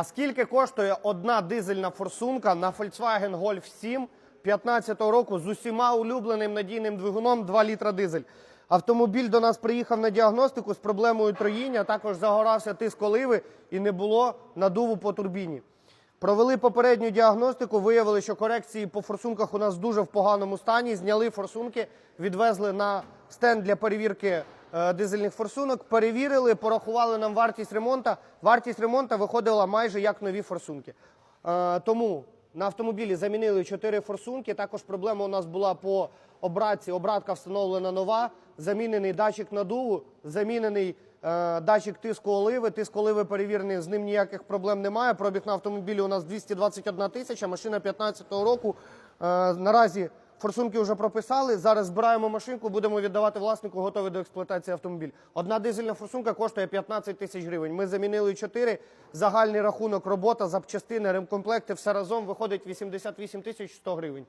А скільки коштує одна дизельна форсунка на Volkswagen Golf 7 15 року з усіма улюбленим надійним двигуном 2 літра дизель? Автомобіль до нас приїхав на діагностику з проблемою троїння, також загорався тиск оливи і не було надуву по турбіні. Провели попередню діагностику, виявили, що корекції по форсунках у нас дуже в поганому стані. Зняли форсунки, відвезли на стенд для перевірки дизельних форсунок, перевірили, порахували нам вартість ремонту. Вартість ремонту виходила майже як нові форсунки. Е, тому на автомобілі замінили 4 форсунки. Також проблема у нас була по обратці. Обратка встановлена нова, замінений датчик надуву, замінений е, датчик тиску оливи. Тиск оливи перевірений, з ним ніяких проблем немає. Пробіг на автомобілі у нас 221 тисяча, машина 15-го року. Е, наразі форсунки вже прописали. Зараз збираємо машинку, будемо віддавати власнику, готовий до експлуатації автомобіль. Одна дизельна форсунка коштує 15 тисяч гривень. Ми замінили 4. Загальний рахунок, робота, запчастини, ремкомплекти, все разом виходить 88 тисяч 100 гривень.